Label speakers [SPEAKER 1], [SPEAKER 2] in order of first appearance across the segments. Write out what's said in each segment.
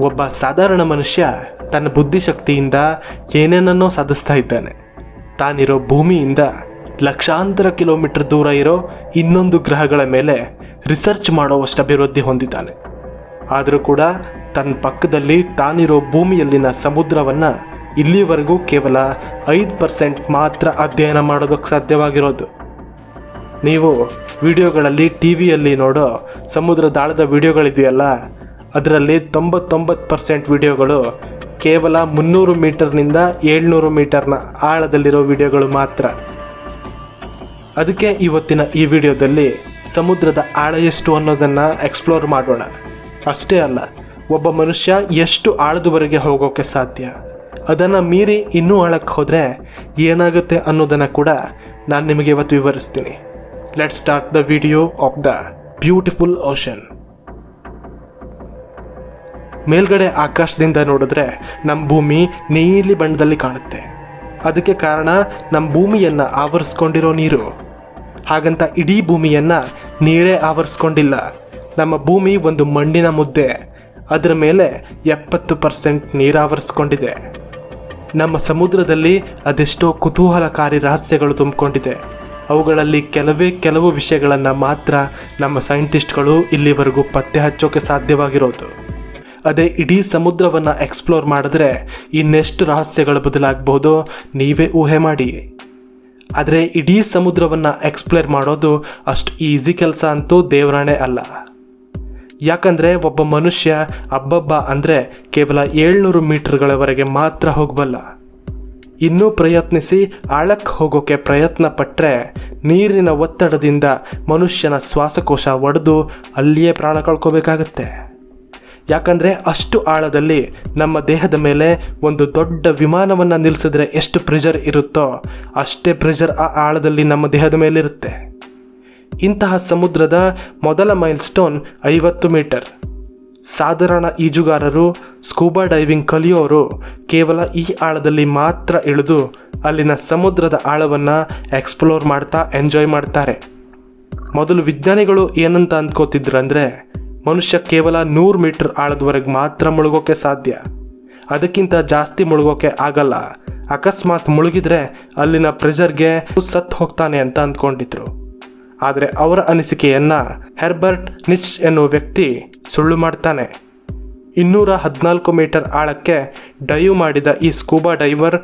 [SPEAKER 1] ಒಬ್ಬ ಸಾಧಾರಣ ಮನುಷ್ಯ ತನ್ನ ಬುದ್ಧಿಶಕ್ತಿಯಿಂದ ಏನೇನನ್ನೋ ಸಾಧಿಸ್ತಾ ಇದ್ದಾನೆ. ತಾನಿರೋ ಭೂಮಿಯಿಂದ ಲಕ್ಷಾಂತರ ಕಿಲೋಮೀಟರ್ ದೂರ ಇರೋ ಇನ್ನೊಂದು ಗ್ರಹಗಳ ಮೇಲೆ ರಿಸರ್ಚ್ ಮಾಡುವಷ್ಟು ಅಭಿವೃದ್ಧಿ ಹೊಂದಿದ್ದಾನೆ. ಆದರೂ ಕೂಡ ತನ್ನ ಪಕ್ಕದಲ್ಲಿ ತಾನಿರೋ ಭೂಮಿಯಲ್ಲಿನ ಸಮುದ್ರವನ್ನು ಇಲ್ಲಿವರೆಗೂ ಕೇವಲ ಐದು ಪರ್ಸೆಂಟ್ ಮಾತ್ರ ಅಧ್ಯಯನ ಮಾಡೋದಕ್ಕೆ ಸಾಧ್ಯವಾಗಿರೋದು. ನೀವು ವಿಡಿಯೋಗಳಲ್ಲಿ ಟಿ ವಿಯಲ್ಲಿ ನೋಡೋ ಸಮುದ್ರ ದಾಳದ ವಿಡಿಯೋಗಳಿದೆಯಲ್ಲ ಅದರಲ್ಲಿ ತೊಂಬತ್ತೊಂಬತ್ತು ಪರ್ಸೆಂಟ್ ವಿಡಿಯೋಗಳು ಕೇವಲ ಮುನ್ನೂರು ಮೀಟರ್ನಿಂದ ಏಳ್ನೂರು ಮೀಟರ್ನ ಆಳದಲ್ಲಿರೋ ವಿಡಿಯೋಗಳು ಮಾತ್ರ. ಅದಕ್ಕೆ ಇವತ್ತಿನ ಈ ವಿಡಿಯೋದಲ್ಲಿ ಸಮುದ್ರದ ಆಳ ಎಷ್ಟು ಅನ್ನೋದನ್ನು ಎಕ್ಸ್ಪ್ಲೋರ್ ಮಾಡೋಣ. ಅಷ್ಟೇ ಅಲ್ಲ, ಒಬ್ಬ ಮನುಷ್ಯ ಎಷ್ಟು ಆಳದವರೆಗೆ ಹೋಗೋಕ್ಕೆ ಸಾಧ್ಯ? ಅದನ್ನು ಮೀರಿ ಇನ್ನೂ ಆಳಕ್ಕೆ ಹೋದರೆ ಏನಾಗುತ್ತೆ ಅನ್ನೋದನ್ನು ಕೂಡ ನಾನು ನಿಮಗೆ ಇವತ್ತು ವಿವರಿಸ್ತೀನಿ. Let start the video of the beautiful ocean ಮೇಲ್ಗಡೆ ಆಕಾಶದಿಂದ ನೋಡಿದ್ರೆ ನಮ್ಮ ಭೂಮಿ ನೀಲಿ ಬಣ್ಣದಲ್ಲಿ ಕಾಣುತ್ತೆ. ಅದಕ್ಕೆ ಕಾರಣ ನಮ್ಮ ಭೂಮಿಯನ್ನು ಆವರಿಸ್ಕೊಂಡಿರೋ ನೀರು. ಹಾಗಂತ ಇಡೀ ಭೂಮಿಯನ್ನು ನೀರೇ ಆವರಿಸ್ಕೊಂಡಿಲ್ಲ. ನಮ್ಮ ಭೂಮಿ ಒಂದು ಮಣ್ಣಿನ ಮುದ್ದೆ. ಅದರ ಮೇಲೆ ಎಪ್ಪತ್ತು ಪರ್ಸೆಂಟ್ ನೀರು ಆವರಿಸ್ಕೊಂಡಿದೆ. ನಮ್ಮ ಸಮುದ್ರದಲ್ಲಿ ಅದೆಷ್ಟೋ ಕುತೂಹಲಕಾರಿ ರಹಸ್ಯಗಳು ತುಂಬಿಕೊಂಡಿದೆ. ಅವುಗಳಲ್ಲಿ ಕೆಲವೇ ಕೆಲವು ವಿಷಯಗಳನ್ನು ಮಾತ್ರ ನಮ್ಮ ಸೈಂಟಿಸ್ಟ್ಗಳು ಇಲ್ಲಿವರೆಗೂ ಪತ್ತೆ ಹಚ್ಚೋಕೆ ಸಾಧ್ಯವಾಗಿರೋದು. ಅದೇ ಇಡೀ ಸಮುದ್ರವನ್ನು ಎಕ್ಸ್ಪ್ಲೋರ್ ಮಾಡಿದ್ರೆ ಇನ್ನೆಷ್ಟು ರಹಸ್ಯಗಳು ಬದಲಾಗಬಹುದು, ನೀವೇ ಊಹೆ ಮಾಡಿ. ಆದರೆ ಇಡೀ ಸಮುದ್ರವನ್ನು ಎಕ್ಸ್ಪ್ಲೋರ್ ಮಾಡೋದು ಅಷ್ಟು ಈಸಿ ಕೆಲಸ ಅಂತೂ ದೇವರಾಣೆ ಅಲ್ಲ. ಯಾಕಂದರೆ ಒಬ್ಬ ಮನುಷ್ಯ ಅಬ್ಬಬ್ಬ ಅಂದರೆ ಕೇವಲ ಏಳ್ನೂರು ಮೀಟರ್ಗಳವರೆಗೆ ಮಾತ್ರ ಹೋಗಬಲ್ಲ. ಇನ್ನೂ ಪ್ರಯತ್ನಿಸಿ ಆಳಕ್ಕೆ ಹೋಗೋಕ್ಕೆ ಪ್ರಯತ್ನ ಪಟ್ಟರೆ ನೀರಿನ ಒತ್ತಡದಿಂದ ಮನುಷ್ಯನ ಶ್ವಾಸಕೋಶ ಒಡೆದು ಅಲ್ಲಿಯೇ ಪ್ರಾಣ ಕಳ್ಕೋಬೇಕಾಗತ್ತೆ. ಯಾಕಂದರೆ ಅಷ್ಟು ಆಳದಲ್ಲಿ ನಮ್ಮ ದೇಹದ ಮೇಲೆ ಒಂದು ದೊಡ್ಡ ವಿಮಾನವನ್ನು ನಿಲ್ಲಿಸಿದ್ರೆ ಎಷ್ಟು ಪ್ರೆಷರ್ ಇರುತ್ತೋ ಅಷ್ಟೇ ಪ್ರೆಷರ್ ಆ ಆಳದಲ್ಲಿ ನಮ್ಮ ದೇಹದ ಮೇಲಿರುತ್ತೆ ಇಂತಹ ಸಮುದ್ರದ ಮೊದಲ ಮೈಲ್ ಸ್ಟೋನ್ ಐವತ್ತು ಮೀಟರ್. ಸಾಧಾರಣ ಈಜುಗಾರರು ಸ್ಕೂಬಾ ಡೈವಿಂಗ್ ಕಲಿಯೋರು ಕೇವಲ ಈ ಆಳದಲ್ಲಿ ಮಾತ್ರ ಇಳಿದು ಅಲ್ಲಿನ ಸಮುದ್ರದ ಆಳವನ್ನು ಎಕ್ಸ್ಪ್ಲೋರ್ ಮಾಡ್ತಾ ಎಂಜಾಯ್ ಮಾಡ್ತಾರೆ. ಮೊದಲು ವಿಜ್ಞಾನಿಗಳು ಏನಂತ ಅಂದ್ಕೋತಿದ್ರಂದರೆ ಮನುಷ್ಯ ಕೇವಲ ನೂರು ಮೀಟರ್ ಆಳದವರೆಗೆ ಮಾತ್ರ ಮುಳುಗೋಕೆ ಸಾಧ್ಯ. ಅದಕ್ಕಿಂತ ಜಾಸ್ತಿ ಮುಳುಗೋಕೆ ಆಗಲ್ಲ. ಅಕಸ್ಮಾತ್ ಮುಳುಗಿದ್ರೆ ಅಲ್ಲಿನ ಪ್ರೆಷರ್ಗೆ ಸತ್ತು ಹೋಗ್ತಾನೆ ಅಂತ ಅಂದ್ಕೊಂಡಿದ್ರು. ಆದರೆ ಅವರ ಅನಿಸಿಕೆಯನ್ನು ಹೆರ್ಬರ್ಟ್ ನಿಚ್ ಎನ್ನುವ ವ್ಯಕ್ತಿ ಸುಳ್ಳು ಮಾಡ್ತಾನೆ. ಇನ್ನೂರ ಹದಿನಾಲ್ಕು ಮೀಟರ್ ಆಳಕ್ಕೆ ಡೈವ್ ಮಾಡಿದ ಈ ಸ್ಕೂಬಾ ಡೈವರ್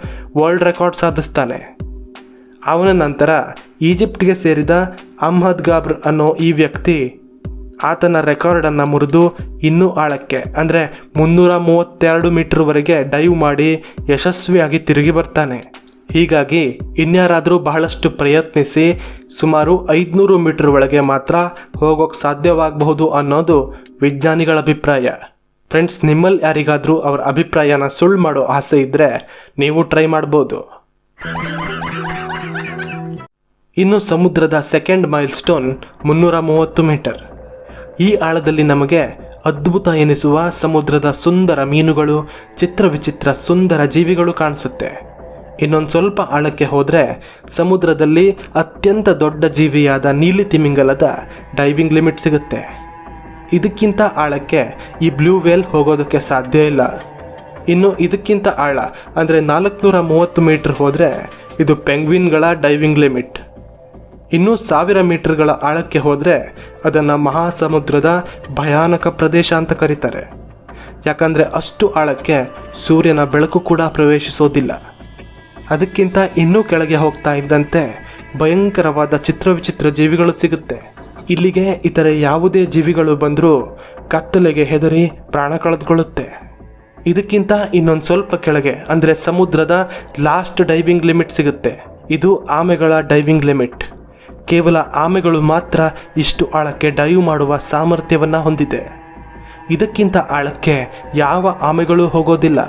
[SPEAKER 1] ವರ್ಲ್ಡ್ ರೆಕಾರ್ಡ್ ಸಾಧಿಸ್ತಾನೆ. ಅವನ ನಂತರ ಈಜಿಪ್ಟ್ಗೆ ಸೇರಿದ ಅಹ್ಮದ್ ಗಾಬ್ರ್ ಅನ್ನೋ ಈ ವ್ಯಕ್ತಿ ಆತನ ರೆಕಾರ್ಡನ್ನು ಮುರಿದು ಇನ್ನೂ ಆಳಕ್ಕೆ, ಅಂದರೆ ಮುನ್ನೂರ ಮೂವತ್ತೆರಡು ಮೀಟ್ರ್ವರೆಗೆ ಡೈವ್ ಮಾಡಿ ಯಶಸ್ವಿಯಾಗಿ ತಿರುಗಿ ಬರ್ತಾನೆ. ಹೀಗಾಗಿ ಇನ್ಯಾರಾದರೂ ಬಹಳಷ್ಟು ಪ್ರಯತ್ನಿಸಿ ಸುಮಾರು ಐದುನೂರು ಮೀಟರ್ ಒಳಗೆ ಮಾತ್ರ ಹೋಗೋಕ್ಕೆ ಸಾಧ್ಯವಾಗಬಹುದು ಅನ್ನೋದು ವಿಜ್ಞಾನಿಗಳ ಅಭಿಪ್ರಾಯ. ಫ್ರೆಂಡ್ಸ್ ನಿಮ್ಮಲ್ಲಿ ಯಾರಿಗಾದರೂ ಅವರ ಅಭಿಪ್ರಾಯನ ಸುಳ್ಳು ಮಾಡೋ ಆಸೆ ಇದ್ದರೆ ನೀವು ಟ್ರೈ ಮಾಡ್ಬೋದು. ಇನ್ನು ಸಮುದ್ರದ ಸೆಕೆಂಡ್ ಮೈಲ್ ಸ್ಟೋನ್ ಮುನ್ನೂರ ಮೂವತ್ತು ಮೀಟರ್. ಈ ಆಳದಲ್ಲಿ ನಮಗೆ ಅದ್ಭುತ ಎನಿಸುವ ಸಮುದ್ರದ ಸುಂದರ ಮೀನುಗಳು, ಚಿತ್ರ ವಿಚಿತ್ರ ಸುಂದರ ಜೀವಿಗಳು ಕಾಣಿಸುತ್ತೆ. ಇನ್ನೊಂದು ಸ್ವಲ್ಪ ಆಳಕ್ಕೆ ಹೋದರೆ ಸಮುದ್ರದಲ್ಲಿ ಅತ್ಯಂತ ದೊಡ್ಡ ಜೀವಿಯಾದ ನೀಲಿ ತಿಮಿಂಗಲದ ಡೈವಿಂಗ್ ಲಿಮಿಟ್ ಸಿಗುತ್ತೆ. ಇದಕ್ಕಿಂತ ಆಳಕ್ಕೆ ಈ ಬ್ಲೂ ವೇಲ್ ಹೋಗೋದಕ್ಕೆ ಸಾಧ್ಯ ಇಲ್ಲ. ಇನ್ನು ಇದಕ್ಕಿಂತ ಆಳ ಅಂದರೆ ನಾಲ್ಕುನೂರ ಮೂವತ್ತು ಮೀಟರ್ ಹೋದರೆ ಇದು ಪೆಂಗ್ವಿನ್ಗಳ ಡೈವಿಂಗ್ ಲಿಮಿಟ್. ಇನ್ನೂ ಸಾವಿರ ಮೀಟರ್ಗಳ ಆಳಕ್ಕೆ ಹೋದರೆ ಅದನ್ನು ಮಹಾಸಮುದ್ರದ ಭಯಾನಕ ಪ್ರದೇಶ ಅಂತ ಕರೀತಾರೆ. ಯಾಕಂದರೆ ಅಷ್ಟು ಆಳಕ್ಕೆ ಸೂರ್ಯನ ಬೆಳಕು ಕೂಡ ಪ್ರವೇಶಿಸೋದಿಲ್ಲ. ಅದಕ್ಕಿಂತ ಇನ್ನೂ ಕೆಳಗೆ ಹೋಗ್ತಾ ಇದ್ದಂತೆ ಭಯಂಕರವಾದ ಚಿತ್ರವಿಚಿತ್ರ ಜೀವಿಗಳು ಸಿಗುತ್ತೆ. ಇಲ್ಲಿಗೆ ಇತರೆ ಯಾವುದೇ ಜೀವಿಗಳು ಬಂದರೂ ಕತ್ತಲೆಗೆ ಹೆದರಿ ಪ್ರಾಣ ಕಳೆದುಕೊಳ್ಳುತ್ತೆ. ಇದಕ್ಕಿಂತ ಇನ್ನೊಂದು ಸ್ವಲ್ಪ ಕೆಳಗೆ, ಅಂದರೆ ಸಮುದ್ರದ ಲಾಸ್ಟ್ ಡೈವಿಂಗ್ ಲಿಮಿಟ್ ಸಿಗುತ್ತೆ. ಇದು ಆಮೆಗಳ ಡೈವಿಂಗ್ ಲಿಮಿಟ್ ಕೇವಲ ಆಮೆಗಳು ಮಾತ್ರ ಇಷ್ಟು ಆಳಕ್ಕೆ ಡೈವ್ ಮಾಡುವ ಸಾಮರ್ಥ್ಯವನ್ನು ಹೊಂದಿದೆ. ಇದಕ್ಕಿಂತ ಆಳಕ್ಕೆ ಯಾವ ಆಮೆಗಳು ಹೋಗೋದಿಲ್ಲ.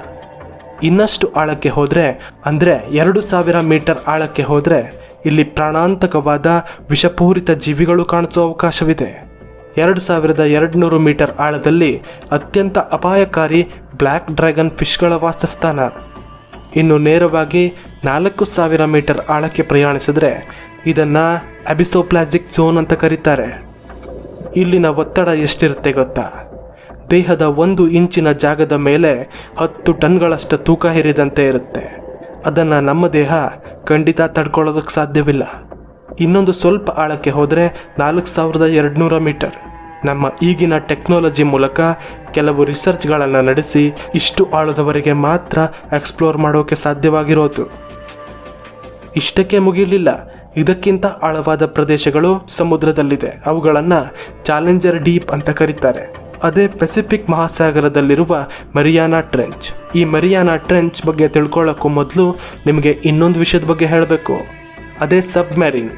[SPEAKER 1] ಇನ್ನಷ್ಟು ಆಳಕ್ಕೆ ಹೋದರೆ, ಅಂದರೆ ಎರಡು ಸಾವಿರ ಮೀಟರ್ ಆಳಕ್ಕೆ ಹೋದರೆ, ಇಲ್ಲಿ ಪ್ರಾಣಾಂತಕವಾದ ವಿಷಪೂರಿತ ಜೀವಿಗಳು ಕಾಣಿಸೋ ಅವಕಾಶವಿದೆ. ಎರಡು ಸಾವಿರದ ಎರಡುನೂರು ಮೀಟರ್ ಆಳದಲ್ಲಿ ಅತ್ಯಂತ ಅಪಾಯಕಾರಿ ಬ್ಲ್ಯಾಕ್ ಡ್ರ್ಯಾಗನ್ ಫಿಶ್ಗಳ ವಾಸಸ್ಥಾನ. ಇನ್ನು ನೇರವಾಗಿ ನಾಲ್ಕು ಸಾವಿರ ಮೀಟರ್ ಆಳಕ್ಕೆ ಪ್ರಯಾಣಿಸಿದ್ರೆ ಇದನ್ನು ಅಬಿಸೋಪ್ಲಾಜಿಕ್ ಝೋನ್ ಅಂತ ಕರೀತಾರೆ. ಇಲ್ಲಿನ ಒತ್ತಡ ಎಷ್ಟಿರುತ್ತೆ ಗೊತ್ತಾ? ದೇಹದ ಒಂದು ಇಂಚಿನ ಜಾಗದ ಮೇಲೆ ಹತ್ತು ಟನ್ಗಳಷ್ಟು ತೂಕ ಹೇರಿದಂತೆ ಇರುತ್ತೆ. ಅದನ್ನು ನಮ್ಮ ದೇಹ ಖಂಡಿತ ತಡ್ಕೊಳ್ಳೋದಕ್ಕೆ ಸಾಧ್ಯವಿಲ್ಲ. ಇನ್ನೊಂದು ಸ್ವಲ್ಪ ಆಳಕ್ಕೆ ಹೋದರೆ ನಾಲ್ಕು ಸಾವಿರದ ಎರಡುನೂರ ಮೀಟರ್. ನಮ್ಮ ಈಗಿನ ಟೆಕ್ನಾಲಜಿ ಮೂಲಕ ಕೆಲವು ರಿಸರ್ಚ್ಗಳನ್ನು ನಡೆಸಿ ಇಷ್ಟು ಆಳದವರೆಗೆ ಮಾತ್ರ ಎಕ್ಸ್ಪ್ಲೋರ್ ಮಾಡೋಕ್ಕೆ ಸಾಧ್ಯವಾಗಿರೋದು. ಇಷ್ಟಕ್ಕೆ ಮುಗಿಯಲಿಲ್ಲ ಇದಕ್ಕಿಂತ ಆಳವಾದ ಪ್ರದೇಶಗಳು ಸಮುದ್ರದಲ್ಲಿದೆ. ಅವುಗಳನ್ನು ಚಾಲೆಂಜರ್ ಡೀಪ್ ಅಂತ ಕರೀತಾರೆ. ಅದೇ ಪೆಸಿಫಿಕ್ ಮಹಾಸಾಗರದಲ್ಲಿರುವ ಮರಿಯಾನಾ ಟ್ರೆಂಚ್. ಈ ಮರಿಯಾನಾ ಟ್ರೆಂಚ್ ಬಗ್ಗೆ ತಿಳ್ಕೊಳ್ಳೋಕ್ಕೂ ಮೊದಲು ನಿಮಗೆ ಇನ್ನೊಂದು ವಿಷಯದ ಬಗ್ಗೆ ಹೇಳಬೇಕು. ಅದೇ ಸಬ್ಮೆರಿನ್.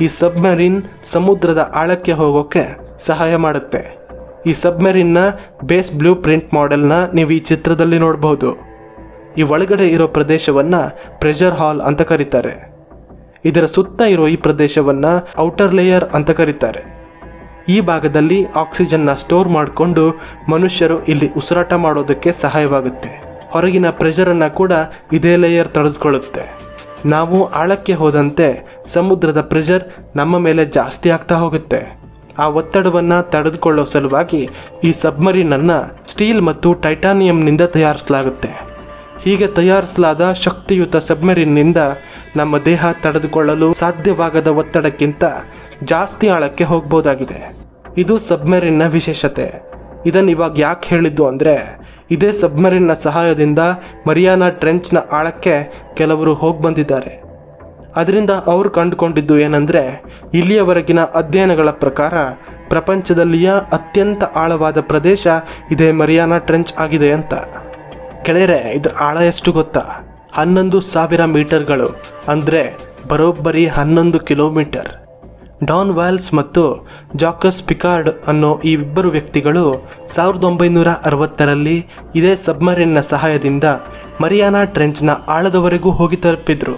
[SPEAKER 1] ಈ ಸಬ್ಮೆರಿನ್ ಸಮುದ್ರದ ಆಳಕ್ಕೆ ಹೋಗೋಕ್ಕೆ ಸಹಾಯ ಮಾಡುತ್ತೆ. ಈ ಸಬ್ಮೆರಿನ್ನ ಬೇಸ್ ಬ್ಲೂ ಪ್ರಿಂಟ್ ಮಾಡೆಲ್ನ ನೀವು ಈ ಚಿತ್ರದಲ್ಲಿ ನೋಡಬಹುದು ಈ ಒಳಗಡೆ ಇರೋ ಪ್ರದೇಶವನ್ನು ಪ್ರೆಷರ್ ಹಾಲ್ ಅಂತ ಕರೀತಾರೆ. ಇದರ ಸುತ್ತ ಇರುವ ಈ ಪ್ರದೇಶವನ್ನು ಔಟರ್ ಲೇಯರ್ ಅಂತ ಕರೀತಾರೆ. ಈ ಭಾಗದಲ್ಲಿ ಆಕ್ಸಿಜನ್ನ ಸ್ಟೋರ್ ಮಾಡಿಕೊಂಡು ಮನುಷ್ಯರು ಇಲ್ಲಿ ಉಸಿರಾಟ ಮಾಡೋದಕ್ಕೆ ಸಹಾಯವಾಗುತ್ತೆ. ಹೊರಗಿನ ಪ್ರೆಷರನ್ನು ಕೂಡ ಇದೇ ಲೇಯರ್ ತಡೆದುಕೊಳ್ಳುತ್ತೆ. ನಾವು ಆಳಕ್ಕೆ ಹೋದಂತೆ ಸಮುದ್ರದ ಪ್ರೆಷರ್ ನಮ್ಮ ಮೇಲೆ ಜಾಸ್ತಿ ಆಗ್ತಾ ಹೋಗುತ್ತೆ. ಆ ಒತ್ತಡವನ್ನು ತಡೆದುಕೊಳ್ಳೋ ಸಲುವಾಗಿ ಈ ಸಬ್ಮರೀನನ್ನು ಸ್ಟೀಲ್ ಮತ್ತು ಟೈಟಾನಿಯಂನಿಂದ ತಯಾರಿಸಲಾಗುತ್ತೆ. ಹೀಗೆ ತಯಾರಿಸಲಾದ ಶಕ್ತಿಯುತ ಸಬ್ಮರೀನ್ನಿಂದ ನಮ್ಮ ದೇಹ ತಡೆದುಕೊಳ್ಳಲು ಸಾಧ್ಯವಾಗದ ಒತ್ತಡಕ್ಕಿಂತ ಜಾಸ್ತಿ ಆಳಕ್ಕೆ ಹೋಗ್ಬೋದಾಗಿದೆ. ಇದು ಸಬ್ಮೆರಿನ್ನ ವಿಶೇಷತೆ. ಇದನ್ನು ಇವಾಗ ಯಾಕೆ ಹೇಳಿದ್ದು ಅಂದರೆ, ಇದೇ ಸಬ್ಮರಿನ್ನ ಸಹಾಯದಿಂದ ಮರಿಯಾನಾ ಟ್ರೆಂಚ್ನ ಆಳಕ್ಕೆ ಕೆಲವರು ಹೋಗಿ ಬಂದಿದ್ದಾರೆ. ಅದರಿಂದ ಅವರು ಕಂಡುಕೊಂಡಿದ್ದು ಏನಂದರೆ, ಇಲ್ಲಿಯವರೆಗಿನ ಅಧ್ಯಯನಗಳ ಪ್ರಕಾರ ಪ್ರಪಂಚದಲ್ಲಿಯ ಅತ್ಯಂತ ಆಳವಾದ ಪ್ರದೇಶ ಇದೇ ಮರಿಯಾನಾ ಟ್ರೆಂಚ್ ಆಗಿದೆ ಅಂತ. ಕೆಳರೆ ಇದರ ಆಳ ಎಷ್ಟು ಗೊತ್ತಾ? ಹನ್ನೊಂದು ಸಾವಿರ ಮೀಟರ್ಗಳು, ಅಂದರೆ ಬರೋಬ್ಬರಿ ಹನ್ನೊಂದು ಕಿಲೋಮೀಟರ್. ಡಾನ್ ವ್ಯಾಲ್ಸ್ ಮತ್ತು ಜಾಕಸ್ ಪಿಕಾರ್ಡ್ ಅನ್ನೋ ಈ ಇಬ್ಬರು ವ್ಯಕ್ತಿಗಳು ಸಾವಿರದ ಒಂಬೈನೂರ ಅರವತ್ತರಲ್ಲಿ ಇದೇ ಸಬ್ಮರೀನ್ನ ಸಹಾಯದಿಂದ ಮರಿಯಾನಾ ಟ್ರೆಂಚ್ನ ಆಳದವರೆಗೂ ಹೋಗಿ ತಲುಪಿದ್ರು.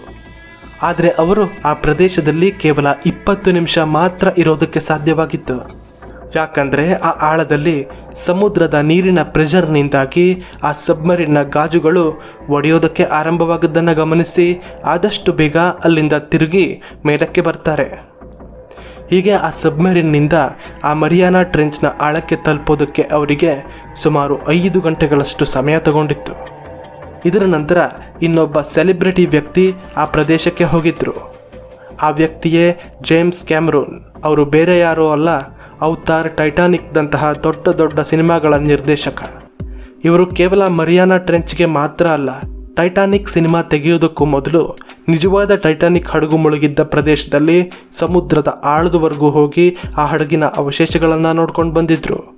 [SPEAKER 1] ಆದರೆ ಅವರು ಆ ಪ್ರದೇಶದಲ್ಲಿ ಕೇವಲ ಇಪ್ಪತ್ತು ನಿಮಿಷ ಮಾತ್ರ ಇರೋದಕ್ಕೆ ಸಾಧ್ಯವಾಗಿತ್ತು. ಯಾಕಂದರೆ ಆ ಆಳದಲ್ಲಿ ಸಮುದ್ರದ ನೀರಿನ ಪ್ರೆಷರ್ನಿಂದಾಗಿ ಆ ಸಬ್ಮರಿನ್ನ ಗಾಜುಗಳು ಒಡೆಯೋದಕ್ಕೆ ಆರಂಭವಾಗದ್ದನ್ನು ಗಮನಿಸಿ ಆದಷ್ಟು ಬೇಗ ಅಲ್ಲಿಂದ ತಿರುಗಿ ಮೇಲಕ್ಕೆ ಬರ್ತಾರೆ. ಹೀಗೆ ಆ ಸಬ್ಮರಿನ್ನಿಂದ ಆ ಮರಿಯಾನಾ ಟ್ರೆಂಚ್ನ ಆಳಕ್ಕೆ ತಲುಪೋದಕ್ಕೆ ಅವರಿಗೆ ಸುಮಾರು ಐದು ಗಂಟೆಗಳಷ್ಟು ಸಮಯ ತಗೊಂಡಿತ್ತು. ಇದರ ನಂತರ ಇನ್ನೊಬ್ಬ ಸೆಲೆಬ್ರಿಟಿ ವ್ಯಕ್ತಿ ಆ ಪ್ರದೇಶಕ್ಕೆ ಹೋಗಿದ್ರು. ಆ ವ್ಯಕ್ತಿಯೇ ಜೇಮ್ಸ್ ಕ್ಯಾಮ್ರೂನ್ ಅವರು ಬೇರೆ ಯಾರೋ ಅಲ್ಲ ಅವತಾರ್ ಟೈಟಾನಿಕ್ದಂತಹ ದೊಡ್ಡ ದೊಡ್ಡ ಸಿನಿಮಾಗಳ ನಿರ್ದೇಶಕ. ಇವರು ಕೇವಲ ಮರಿಯಾನಾ ಟ್ರೆಂಚ್ಗೆ ಮಾತ್ರ ಅಲ್ಲ, ಟೈಟಾನಿಕ್ ಸಿನಿಮಾ ತೆಗೆಯೋದಕ್ಕೂ ಮೊದಲು ನಿಜವಾದ ಟೈಟಾನಿಕ್ ಹಡಗು ಮುಳುಗಿದ್ದ ಪ್ರದೇಶದಲ್ಲಿ ಸಮುದ್ರದ ಆಳದವರೆಗೂ ಹೋಗಿ ಆ ಹಡಗಿನ ಅವಶೇಷಗಳನ್ನು ನೋಡ್ಕೊಂಡು ಬಂದಿದ್ದರು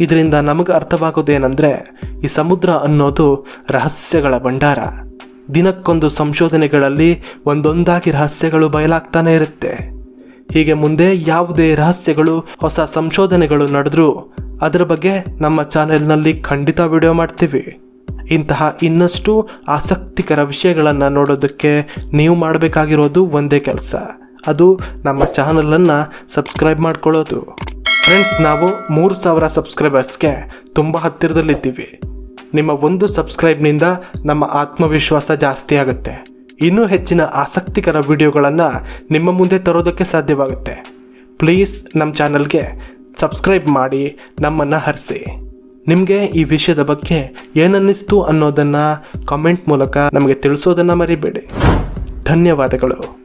[SPEAKER 1] ಇದರಿಂದ ನಮಗೆ ಅರ್ಥವಾಗೋದೇನೆಂದರೆ, ಈ ಸಮುದ್ರ ಅನ್ನೋದು ರಹಸ್ಯಗಳ ಭಂಡಾರ. ದಿನಕ್ಕೊಂದು ಸಂಶೋಧನೆಗಳಲ್ಲಿ ಒಂದೊಂದಾಗಿ ರಹಸ್ಯಗಳು ಬಯಲಾಗ್ತಾನೆ ಇರುತ್ತೆ. ಹೀಗೆ ಮುಂದೆ ಯಾವುದೇ ರಹಸ್ಯಗಳು, ಹೊಸ ಸಂಶೋಧನೆಗಳು ನಡೆದ್ರೂ ಅದರ ಬಗ್ಗೆ ನಮ್ಮ ಚಾನೆಲ್ನಲ್ಲಿ ಖಂಡಿತ ವಿಡಿಯೋ ಮಾಡ್ತೀವಿ. ಇಂತಹ ಇನ್ನಷ್ಟು ಆಸಕ್ತಿಕರ ವಿಷಯಗಳನ್ನು ನೋಡೋದಕ್ಕೆ ನೀವು ಮಾಡಬೇಕಾಗಿರೋದು ಒಂದೇ ಕೆಲಸ. ಅದು ನಮ್ಮ ಚಾನಲನ್ನು ಸಬ್ಸ್ಕ್ರೈಬ್ ಮಾಡ್ಕೊಳ್ಳೋದು. ಫ್ರೆಂಡ್ಸ್, ನಾವು ಮೂರು ಸಾವಿರ ಸಬ್ಸ್ಕ್ರೈಬರ್ಸ್ಗೆ ತುಂಬ ಹತ್ತಿರದಲ್ಲಿದ್ದೀವಿ. ನಿಮ್ಮ ಒಂದು ಸಬ್ಸ್ಕ್ರೈಬ್ನಿಂದ ನಮ್ಮ ಆತ್ಮವಿಶ್ವಾಸ ಜಾಸ್ತಿ ಆಗುತ್ತೆ. ಇನ್ನೂ ಹೆಚ್ಚಿನ ಆಸಕ್ತಿಕರ ವಿಡಿಯೋಗಳನ್ನು ನಿಮ್ಮ ಮುಂದೆ ತರೋದಕ್ಕೆ ಸಾಧ್ಯವಾಗುತ್ತೆ. ಪ್ಲೀಸ್ ನಮ್ಮ ಚಾನಲ್ಗೆ ಸಬ್ಸ್ಕ್ರೈಬ್ ಮಾಡಿ ನಮ್ಮನ್ನು ಹರಿಸಿ. ನಿಮಗೆ ಈ ವಿಷಯದ ಬಗ್ಗೆ ಏನನ್ನಿಸ್ತು ಅನ್ನೋದನ್ನು ಕಾಮೆಂಟ್ ಮೂಲಕ ನಮಗೆ ತಿಳಿಸೋದನ್ನು ಮರಿಬೇಡಿ. ಧನ್ಯವಾದಗಳು.